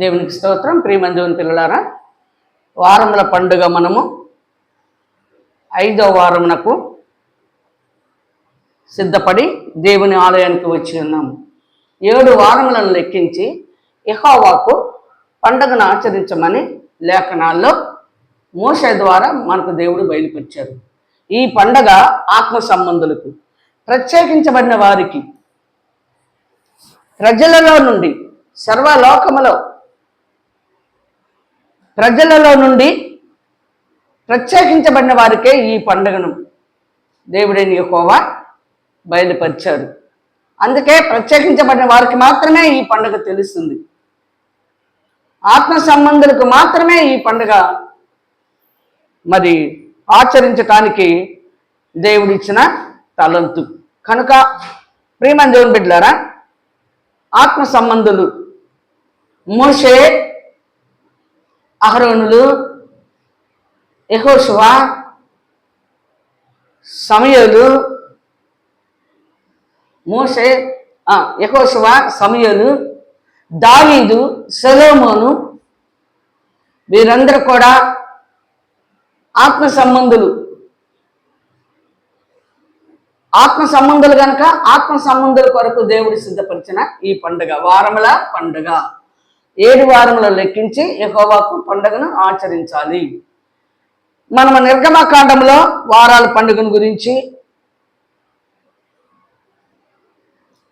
దేవునికి స్తోత్రం. ప్రియమంజుని పిల్లలారా వారముల పండుగ మనము ఐదో వారమునకు సిద్ధపడి దేవుని ఆలయానికి వచ్చి ఉన్నాము. ఏడు వారములను లెక్కించి ఇహోవాకు పండుగను ఆచరించమని లేఖనాల్లో మోషే ద్వారా మనకు దేవుడు బయలుపరిచారు. ఈ పండగ ఆత్మ సంబంధులకు ప్రత్యేకించబడిన వారికి ప్రజలలో నుండి సర్వలోకములో ప్రజలలో నుండి ప్రత్యేకించబడిన వారికే ఈ పండుగను దేవుడైన యహోవా బయలుపరిచారు అందుకే ప్రత్యేకించబడిన వారికి మాత్రమే ఈ పండుగ తెలుస్తుంది. ఆత్మ సంబంధులకు మాత్రమే ఈ పండుగ మరి ఆచరించటానికి దేవుడిచ్చిన తలంతు. కనుక ప్రియమని దేవుని బిడ్డలారా ఆత్మ సంబంధులు మోషే అహరోనులు యహోశువ సమయలు మోషే యహోశువ సమయోలు సమయలు దావీదు సెలోమోను వీరందరూ కూడా ఆత్మ సంబంధులు. ఆత్మ సంబంధులు కనుక ఆత్మ సంబంధుల కొరకు దేవుడు సిద్ధపరిచిన ఈ పండుగ వారముల పండుగ. ఏడు వారములు లెక్కించి యహోవాకు పండుగను ఆచరించాలి. మనము నిర్గమకాండంలో వారాల పండుగను గురించి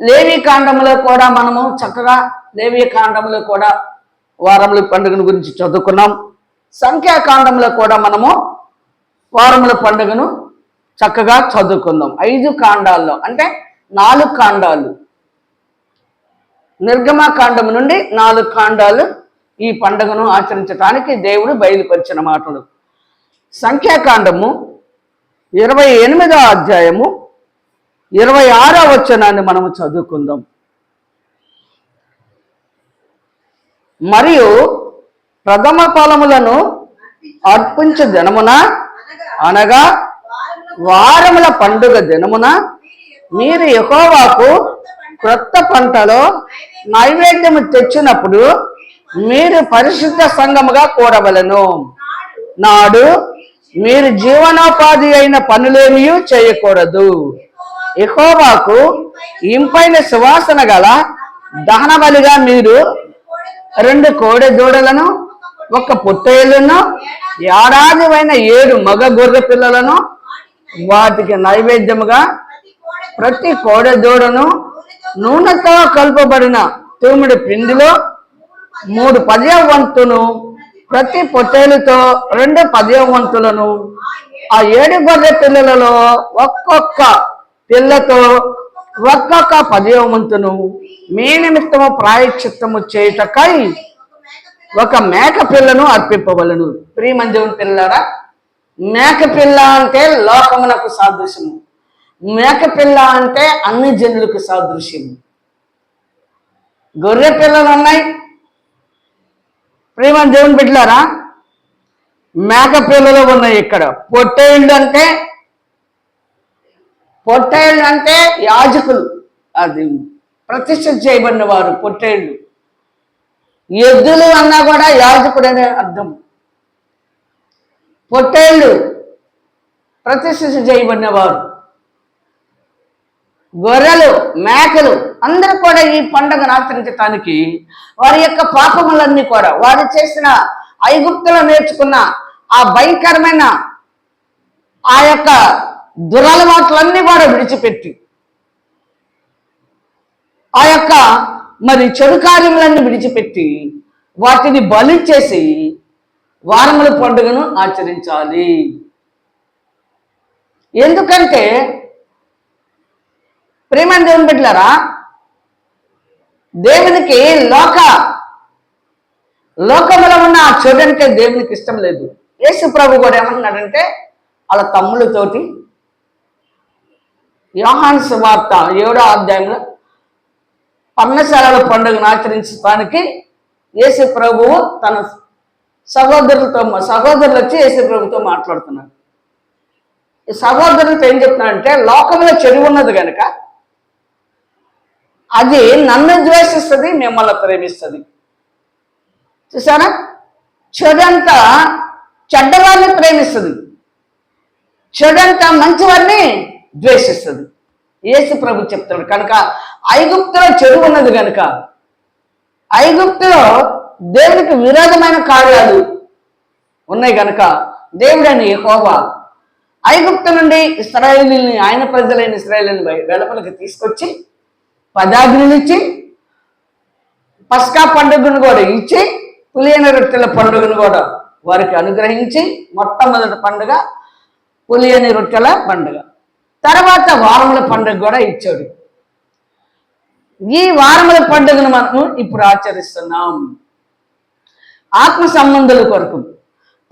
లేవీ కాండంలో కూడా మనము చక్కగా లేవీ కాండంలో కూడా వారముల పండుగను గురించి చదువుకున్నాం. సంఖ్యాకాండంలో కూడా మనము వారముల పండుగను చక్కగా చదువుకుందాం ఐదు కాండాల్లో అంటే నాలుగు కాండాలు. నిర్గమాకాండము నుండి నాలుగు కాండాలు ఈ పండుగను ఆచరించడానికి దేవుడు బయలుపరిచిన మాటలు. సంఖ్యాకాండము ఇరవై ఎనిమిదో అధ్యాయము ఇరవై ఆరో వచనాన్ని మనము చదువుకుందాం. మరియు ప్రథమ ఫలములను అర్పించే దినమున అనగా వారముల పండుగ దినమున మీరు యెహోవాకు క్రొత్త పంటలో నైవేద్యము తెచ్చినప్పుడు మీరు పరిశుద్ధ సంఘముగా కూడవలను. నాడు మీరు జీవనోపాధి అయిన పనులేమీ చేయకూడదు. యెహోవాకు ఇంపైన సువాసన గల దహన బలిగా మీరు రెండు కోడె దూడలను ఒక పొట్టేళ్ళను ఏడాదివైన ఏడు మగ గొర్రె పిల్లలను వాటికి నైవేద్యముగా ప్రతి కోడె దూడను నూనెతో కలుపబడిన తూమిడి పిండిలో మూడు పదివ వంతును ప్రతి పొట్టేలుతో రెండు పదివ వంతులను ఆ ఏడు గొర్రె పిల్లలలో ఒక్కొక్క పిల్లతో ఒక్కొక్క పదివ వంతును మీ నిమిత్తము ప్రాయశ్చిత్తము చేయుటకై ఒక మేక పిల్లను అర్పింపవలను. ప్రియమంజుని పిల్లరా మేక పిల్ల అంటే లోకమునకు సాదృశ్యము. మేకపిల్ల అంటే అన్ని జనులకు సాదృశ్యం. గొర్రె పిల్లలు ఉన్నాయి. ప్రేమ దేవుని బిడ్డలారా? మేక పిల్లలు ఉన్నాయి ఇక్కడ. పొట్టేళ్ళు అంటే పొట్టేళ్ళు అంటే యాజకులు. అది ప్రతిష్ఠ చేయబడిన వారు పొట్టేళ్ళు. ఎద్దులు అన్నా కూడా యాజకుడు అనే అర్థం. పొట్టేళ్ళు ప్రతిష్ఠ చేయబడిన వారు. గొర్రెలు మేకలు అందరూ కూడా ఈ పండుగను ఆచరించటానికి వారి యొక్క పాపములన్నీ కూడా వారు చేసిన ఐగుప్తులో నేర్చుకున్న ఆ భయంకరమైన ఆ యొక్క దురలవాట్లన్నీ కూడా విడిచిపెట్టి ఆ యొక్క మరి చెడు కార్యములన్నీ విడిచిపెట్టి వాటిని బలి చేసి వారముల పండుగను ఆచరించాలి. ఎందుకంటే ప్రేమ దేవుని బిడ్డలారా? దేవునికి లోక లోకములో ఉన్న ఆ చెడు దేవునికి ఇష్టం లేదు. యేసు ప్రభు కూడా ఏమంటున్నాడంటే వాళ్ళ తమ్ములతోటి యోహాన్ సువార్త ఏడో అధ్యాయంలో పన్నశాలల పండుగను ఆచరించడానికి యేసు ప్రభువు తన సహోదరులతో సహోదరులు వచ్చి యేసు ప్రభుతో మాట్లాడుతున్నారు. ఈ సహోదరులతో ఏం చెప్తున్నాడంటే లోకంలో చెడు ఉన్నది కనుక అది నన్ను ద్వేషిస్తుంది మిమ్మల్ని ప్రేమిస్తుంది. చూసారా చెడంతా చెడ్డవారిని ప్రేమిస్తుంది. చెడంతా మంచివారిని ద్వేషిస్తుంది. యేసు ప్రభు చెప్తాడు కనుక ఐగుప్తులో చెడు ఉన్నది కనుక ఐగుప్తులో దేవునికి విరోధమైన కార్యాలు ఉన్నాయి కనుక దేవుడని హోవా ఐగుప్తు నుండి ఇస్రాయేలీని ఆయన ప్రజలైన ఇస్రాయేలీని వెలుపలకి తీసుకొచ్చి పదాగ్నినిచ్చి పస్కా పండుగను కూడా ఇచ్చి పులియన రొట్టెల పండుగను కూడా వారికి అనుగ్రహించి మొట్టమొదటి పండుగ పులియని రొట్టెల పండుగ. తర్వాత వారముల పండుగ కూడా ఇచ్చాడు. ఈ వారముల పండుగను మనము ఇప్పుడు ఆచరిస్తున్నాం. ఆత్మ సంబంధుల కొరకు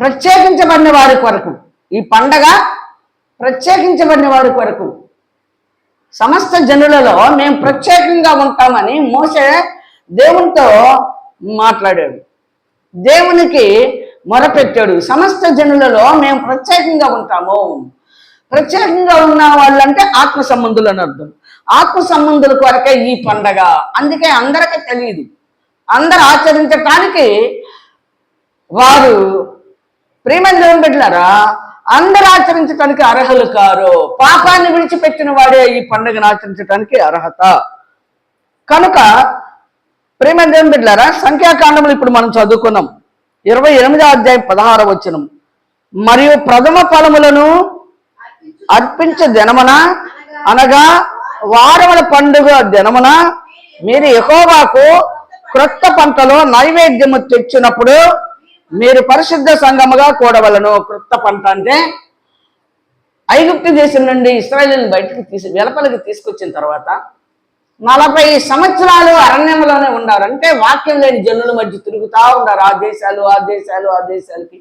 ప్రత్యేకించబడిన వారి కొరకు ఈ పండగ ప్రత్యేకించబడిన వారి కొరకు సమస్త జనులలో మేము ప్రత్యేకంగా ఉంటామని మోసే దేవునితో మాట్లాడాడు. దేవునికి మొరపెట్టాడు. సమస్త జనులలో మేము ప్రత్యేకంగా ఉంటాము. ప్రత్యేకంగా ఉన్న వాళ్ళంటే ఆత్మ సంబంధులు అని అర్థం. ఆత్మ సంబంధుల కొరకే ఈ పండగ. అందుకే అందరికీ తెలియదు అందరు ఆచరించటానికి వారు ప్రేమ దేవుని బిడ్డలారా అందరు ఆచరించడానికి అర్హులు కారు. పాపాన్ని విడిచిపెట్టిన వాడే ఈ పండుగను ఆచరించడానికి అర్హత. కనుక ప్రేమంజనం బిడ్డారా సంఖ్యాకాండములు ఇప్పుడు మనం చదువుకున్నాం. ఇరవై ఎనిమిదో అధ్యాయం పదహార వచనం. మరియు ప్రథమ ఫలములను అర్పించే దినమన అనగా వారముల పండుగ దినమున మీరు ఎహోవాకు క్రొత్త పంటలో నైవేద్యము తెచ్చినప్పుడు మీరు పరిశుద్ధ సంఘముగా కూడవలను క్రొత్త పంట అంటే ఐగుప్తు దేశం నుండి ఇస్రాయేల్ని బయటకు తీసి వెలపలికి తీసుకొచ్చిన తర్వాత నలభై సంవత్సరాలు అరణ్యంలోనే ఉన్నారు. అంటే వాక్యం లేని జనుల మధ్య తిరుగుతూ ఉన్నారు. ఆ దేశాలు ఆ దేశాలు ఆ దేశాలకి.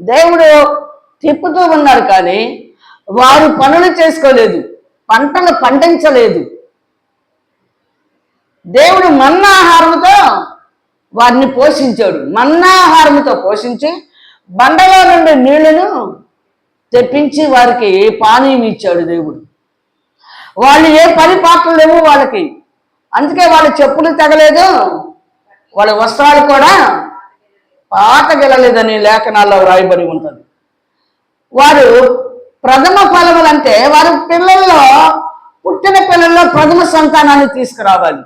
దేవుడు తిప్పుతూ ఉన్నారు కానీ వారు పనులు చేసుకోలేదు. పంటలు పండించలేదు. దేవుడు మన్నాహారంతో వారిని పోషించాడు. మన్నాహారంతో పోషించి బండలో నుండి నీళ్ళను తెప్పించి వారికి పానీయం ఇచ్చాడు దేవుడు. వాళ్ళు ఏ పని పాటలు లేవు వాళ్ళకి. అందుకే వాళ్ళ చెప్పులు తగలేదు. వాళ్ళ వస్త్రాలు కూడా పాత గెలలేదని లేఖనాల్లో వ్రాయబడి ఉంటుంది. వారు ప్రథమ ఫలములు అంటే వారు పిల్లల్లో పుట్టిన పిల్లల్లో ప్రథమ సంతానాన్ని తీసుకురావాలి.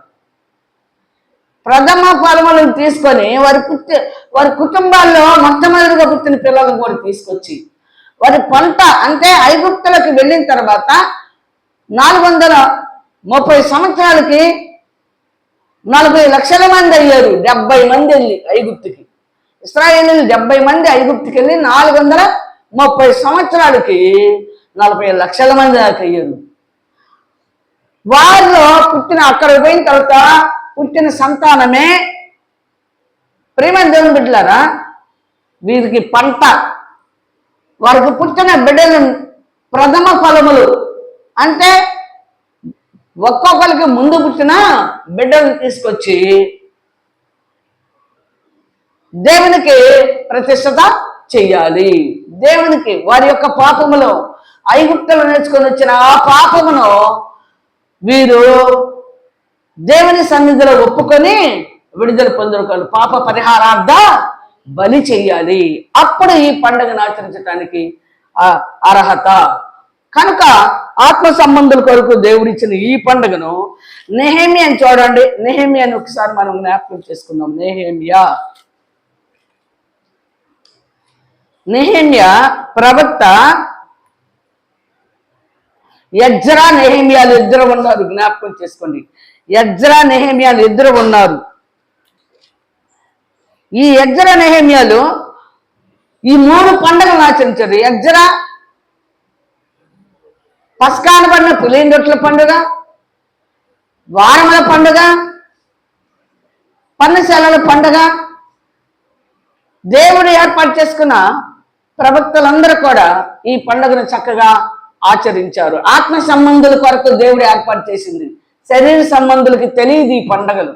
ప్రథమ ఫలములను తీసుకొని వారి పుట్టి వారి కుటుంబాల్లో మొట్టమొదటిగా పుట్టిన పిల్లలను కూడా తీసుకొచ్చి వారి పంట అంటే ఐగుప్తులకు వెళ్ళిన తర్వాత నాలుగు వందల ముప్పై సంవత్సరాలకి నలభై లక్షల మంది అయ్యారు డెబ్బై మంది వెళ్ళి ఐగుప్తుకి. ఇస్రాయేలీలు డెబ్బై మంది ఐగుప్తుకి వెళ్ళి నాలుగు వందల ముప్పై సంవత్సరాలకి నలభై లక్షల మంది దాకా అయ్యారు. వారిలో పుట్టిన అక్కడ పోయిన తర్వాత పుట్టిన సంతానమే ప్రేమ దేవుని బిడ్డలారా? వీరికి పంట వారికి పుట్టిన బిడ్డలు ప్రథమ ఫలములు. అంటే ఒక్కొక్కరికి ముందు పుట్టిన బిడ్డలు తీసుకొచ్చి దేవునికి ప్రతిష్టత చెయ్యాలి దేవునికి వారి యొక్క పాపములో ఐగుప్తులు నేర్చుకొని వచ్చిన ఆ పాపమును వీరు దేవుని సన్నిధిలో ఒప్పుకొని విడుదల పొందుకోవాలి పాప పరిహారార్థ బలి చేయాలి. అప్పుడు ఈ పండుగను ఆచరించడానికి అర్హత. కనుక ఆత్మ సంబంధుల కొరకు దేవుడిచ్చిన ఈ పండుగను నెహేమియాని చూడండి. నెహేమియాని ఒకసారి మనం జ్ఞాపకం చేసుకుందాం. నెహేమియా. నెహేమియా ప్రవక్త యజ్రా నెహేమియాలు ఇద్దరు ఉన్నారు. జ్ఞాపకం చేసుకోండి. ఎజ్రా నెహేమియాలు ఇద్దరు ఉన్నారు. ఈ యజ్రా నెహేమియాలు ఈ మూడు పండుగలను ఆచరించారు. ఎజ్రా పస్కాన పడిన పులిన పండుగ వారముల పండుగ పన్నశాలల పండుగ. దేవుడు ఏర్పాటు చేసుకున్న ప్రవక్తలందరూ కూడా ఈ పండుగను చక్కగా ఆచరించారు. ఆత్మ సంబంధుల కొరకు దేవుడు ఏర్పాటు చేసింది. శరీర సంబంధులకి తెలియదు ఈ పండగలు.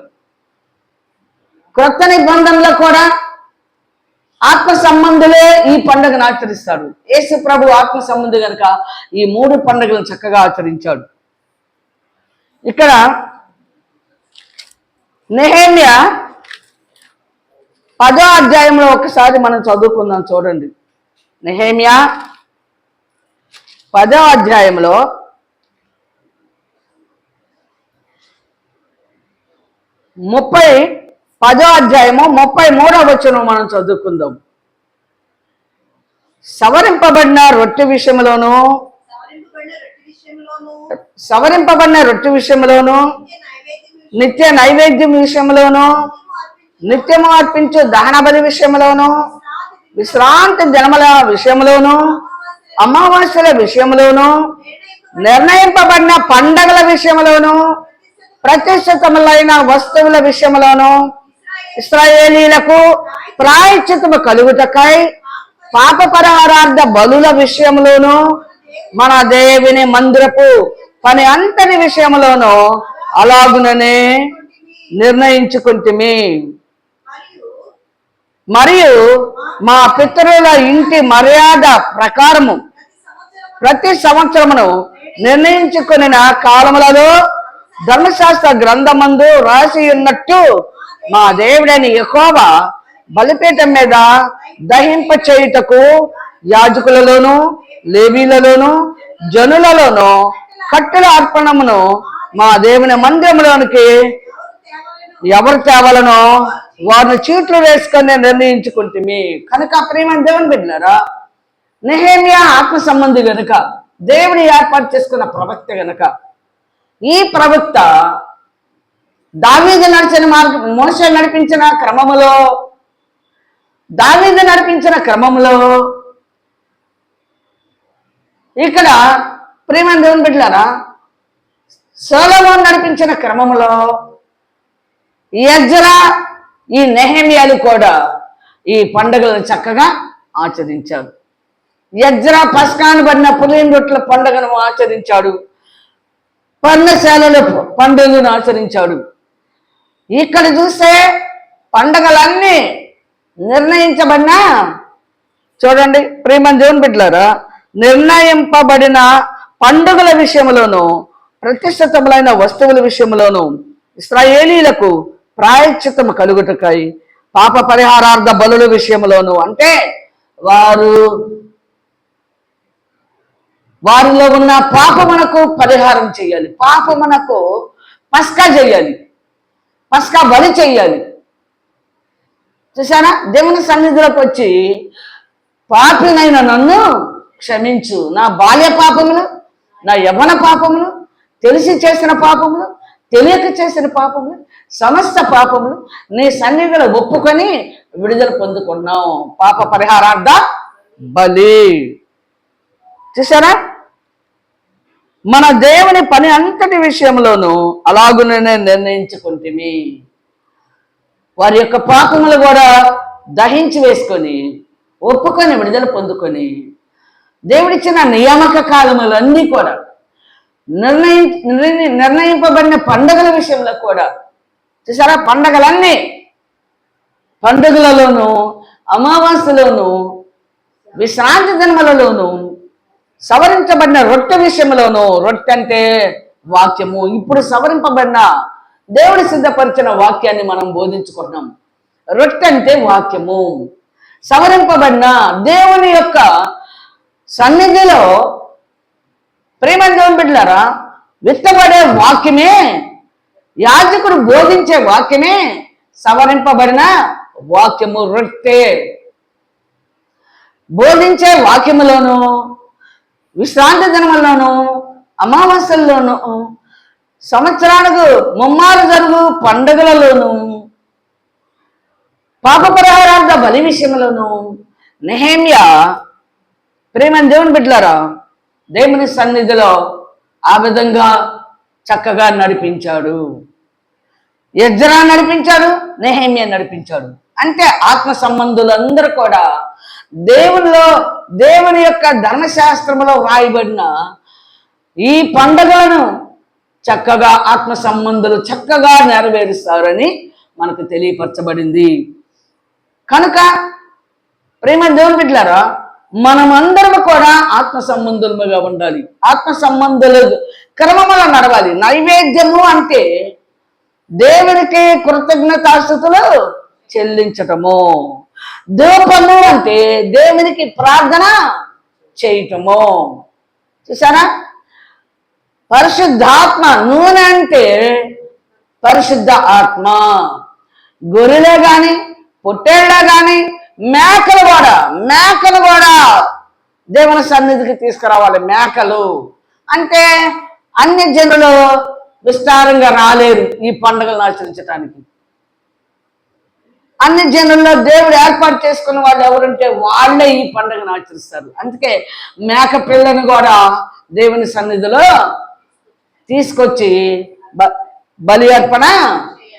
క్రొత్త నిబంధనలో కూడా ఆత్మ సంబంధులే ఈ పండుగను ఆచరిస్తాడు యేసు ప్రభు ఆత్మ సంబంధి కనుక ఈ మూడు పండుగలను చక్కగా ఆచరించాడు. ఇక్కడ నెహేమ్య పదో అధ్యాయంలో ఒకసారి మనం చదువుకుందాం చూడండి. నెహేమ్య పదో అధ్యాయంలో ముప్పై పదో అధ్యాయము ముప్పై మూడో వచనం మనం చదువుకుందాం. సవరింపబడిన రొట్టె విషయంలోను సవరింపబడిన రొట్టె విషయంలోను నిత్య నైవేద్యం విషయంలోను నిత్యము అర్పించు దహనబలి విషయంలోను విశ్రాంతి జన్మల విషయంలోను అమావాస్యల విషయంలోను నిర్ణయింపబడిన పండగల విషయంలోను ప్రతిష్ఠితములైన వస్తువుల విషయంలోనూ ఇస్రాయేలీలకు ప్రాయశ్చితము కలుగుటకై పాప పరిహారార్థ బలుల విషయంలోను మన దేవిని మందిరపు పని అంతటి విషయంలోను అలాగుననే నిర్ణయించుకుంటుమి. మరియు మా పితరుల ఇంటి మర్యాద ప్రకారము ప్రతి ప్రతి సంవత్సరమును నిర్ణయించుకున్న కాలములలో ధర్మశాస్త్ర గ్రంథమందు రాసి ఉన్నట్టు మా దేవుడైన యెహోవా బలిపీఠం మీద దహింప చేయుటకు యాజకులలోను లేవీలలోను జనులలోను కట్టెల అర్పణమును మా దేవుని మందిరంలోనికి ఎవరు తేవలనో వారిని చీట్లు వేసుకొని నిర్ణయించుకుంటుంది కనుక ప్రేమ దేవుని బిడ్డారా నెహేమియా ఆత్మ సంబంధి గనుక దేవుని ఏర్పాటు చేసుకున్న ప్రవక్త గనుక ఈ ప్రవక్త దావీదు నడిచిన మార్గం మోస నడిపించిన క్రమములో దావీదు నడిపించిన క్రమంలో ఇక్కడ ప్రేమ దేవుని బిడ్డారా సోలమోన్ నడిపించిన క్రమంలో యజ్రా ఈ నెహమియాలు కూడా ఈ పండుగలను చక్కగా ఆచరించారు యజ్రా పస్కాను పడిన పులిం రొట్టెల పండుగను ఆచరించాడు. పర్ణశాలల పండుగను ఆచరించాడు. ఇక్కడ చూస్తే పండగలన్నీ నిర్ణయించబడిన చూడండి ప్రేమ దేవుని బిడ్డలారా నిర్ణయింపబడిన పండుగల విషయంలోనూ ప్రతిష్ఠితములైన వస్తువుల విషయంలోనూ ఇస్రాయేలీలకు ప్రాయశ్చితం కలుగుటకై పాప పరిహారార్థ బలుల విషయంలోనూ అంటే వారు వారిలో ఉన్న పాపమునకు పరిహారం చేయాలి. పాపమునకు పస్కా చేయాలి. పస్కా బలి చేయాలి. చూసారా దేవుని సన్నిధిలోకి వచ్చి పాపినైన నన్ను క్షమించు. నా బాల్య పాపములు నా యవన పాపములు తెలిసి చేసిన పాపములు తెలియక చేసిన పాపములు సమస్త పాపములు నీ సన్నిధిలో ఒప్పుకొని విడుదల పొందుకున్నాం పాప పరిహారార్థ బలి. చూసారా మన దేవుని పని అంతటి విషయంలోనూ అలాగునే నిర్ణయించుకుంటుమి. వారి యొక్క పాపములు కూడా దహించి వేసుకొని ఒప్పుకొని విడుదల పొందుకొని దేవుడిచ్చిన నియామక కాలములన్నీ కూడా నిర్ణయి నిర్ణయింపబడిన పండుగల విషయంలో కూడా చూసారా పండగలన్నీ పండుగలలోనూ అమావాస్యలోనూ విశ్రాంతి జన్మలలోనూ సవరించబడిన రొట్టె విషయంలోనూ రొట్టె అంటే వాక్యము. ఇప్పుడు సవరింపబడిన దేవుడు సిద్ధపరిచిన వాక్యాన్ని మనం బోధించుకున్నాం రొట్టె అంటే వాక్యము. సవరింపబడిన దేవుని యొక్క సన్నిధిలో ప్రేమ దేవుని బిడ్డలారా విత్తబడే వాక్యమే యాజకుడు బోధించే వాక్యమే సవరింపబడిన వాక్యము రొట్టె. బోధించే వాక్యములోను విశ్రాంతి దినముల్లోను అమావాస్యల్లోను సంవత్సరానికి ముమ్మారు జరుగు పండుగలలోను పాప పరిహారార్థ బలి విషయంలోను నెహేమ్య ప్రేమ దేవుని బిడ్డలారా దేవుని సన్నిధిలో ఆ విధంగా చక్కగా నడిపించాడు. యజ్రా నడిపించాడు నెహేమ్య నడిపించాడు. అంటే ఆత్మ సంబంధులందరూ కూడా దేవునిలో దేవుని యొక్క ధర్మశాస్త్రంలో వ్రాయబడిన ఈ పండుగలను చక్కగా ఆత్మ సంబంధులు చక్కగా నెరవేరుస్తారని మనకు తెలియపరచబడింది. కనుక ప్రేమ దేవుని బిడ్డారా మనమందరం కూడా ఆత్మ సంబంధులుగా ఉండాలి. ఆత్మ సంబంధులు క్రమములో నడవాలి. నైవేద్యము అంటే దేవునికి కృతజ్ఞతాస్థుతులు చెల్లించటము. ధూపము అంటే దేవునికి ప్రార్థన చేయటము. చూసారా పరిశుద్ధాత్మ నూనె అంటే పరిశుద్ధ ఆత్మ. గొర్రెలే కానీ పొట్టేళ్ళ కానీ మేకలు కూడా మేకలు కూడా దేవుని సన్నిధికి తీసుకురావాలి మేకలు. అంటే అన్ని జనులు విస్తారంగా రాలేరు ఈ పండుగలను ఆచరించడానికి అన్ని జనుల్లో దేవుడు ఏర్పాటు చేసుకున్న వాళ్ళు ఎవరుంటే వాళ్ళే ఈ పండుగను ఆచరిస్తారు. అందుకే మేక పిల్లని కూడా దేవుని సన్నిధిలో తీసుకొచ్చి బ- బలి అర్పణ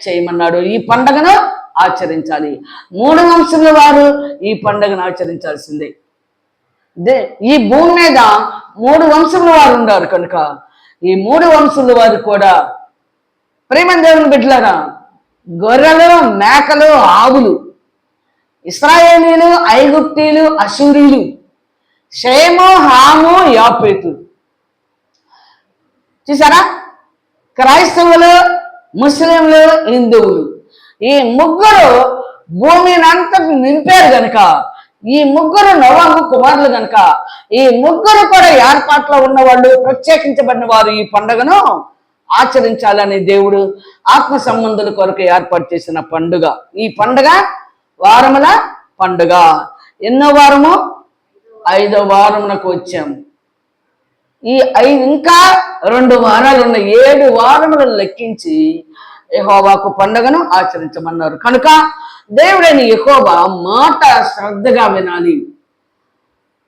చేయమన్నాడు. ఈ పండుగను ఆచరించాలి. మూడు వంశముల వారు ఈ పండుగను ఆచరించాల్సిందే. దే ఈ భూమి మీద మూడు వంశముల వారు ఉన్నారు కనుక ఈ మూడు వంశముల వారు కూడా ప్రేమ దేవుని బిడ్డలారా గొర్రెలు మేకలు ఆవులు ఇస్రాయేలీలు ఐగుప్తీలు అసూరీలు షేము హాము యాపేతు చూసారా? క్రైస్తవులు ముస్లింలు హిందువులు. ఈ ముగ్గురు భూమిని అంతా నింపారు గనుక ఈ ముగ్గురు నవాబు కుమారులు గనక ఈ ముగ్గురు కూడా ఏర్పాట్లో ఉన్నవాళ్ళు ప్రత్యేకించబడిన వారు ఈ పండుగను ఆచరించాలని దేవుడు ఆత్మ సంబంధుల కొరకు ఏర్పాటు చేసిన పండుగ. ఈ పండుగ వారముల పండుగ. ఎన్నో వారము? ఐదో వారమునకు వచ్చాము ఈ ఐదు ఇంకా రెండు వారాలు ఉన్న ఏడు వారములను లెక్కించి యెహోవాకు పండుగను ఆచరించమన్నారు. కనుక దేవుడైన యెహోవా మాట శ్రద్ధగా వినాలి.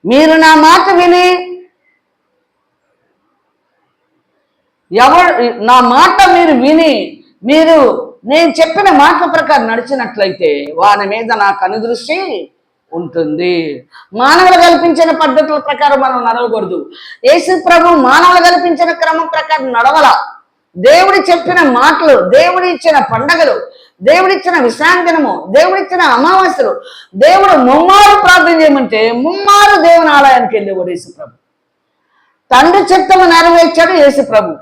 మీరు నా మాట విని ఎవరు నా మాట మీరు విని మీరు నేను చెప్పిన మాట ప్రకారం నడిచినట్లయితే వాని మీద నాకు అనుదృష్టి ఉంటుంది. మానవులు కల్పించిన పద్ధతుల ప్రకారం మనం నడవకూడదు. యేసు ప్రభు మానవులు కల్పించిన క్రమం ప్రకారం నడవల. దేవుడి చెప్పిన మాటలు దేవుడి ఇచ్చిన పండగలు దేవుడిచ్చిన విశ్రాంతినము దేవుడిచ్చిన అమావాస్యలు దేవుడు ముమ్మారు ప్రార్థన చేయమంటే ముమ్మారు దేవుని ఆలయానికి వెళ్ళేవాడు యేసు ప్రభు. తండ్రి చిత్తము నెరవేర్చాడు యేసు ప్రభు.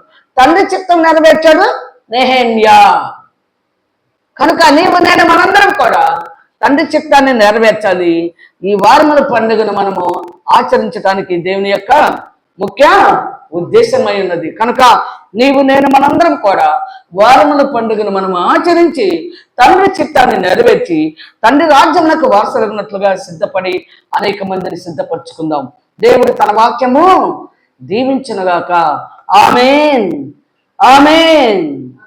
తండ్రి చిత్తం నెరవేర్చాడు. నెహేమ్యా కనుక నీవు నేను మనందరం కూడా తండ్రి చిత్తాన్ని నెరవేర్చాలి. ఈ వారముల పండుగను మనము ఆచరించడానికి దేవుని యొక్క ముఖ్య ఉద్దేశమై ఉన్నది. కనుక నీవు నేను మనందరం కూడా వారముల పండుగను మనం ఆచరించి తండ్రి చిత్తాన్ని నెరవేర్చి తండ్రి రాజ్యములకు వారసలగినట్లుగా సిద్ధపడి అనేక మందిని సిద్ధపరచుకుందాం. దేవుడు తన వాక్యము దీవించినగాక. Amen. Amen.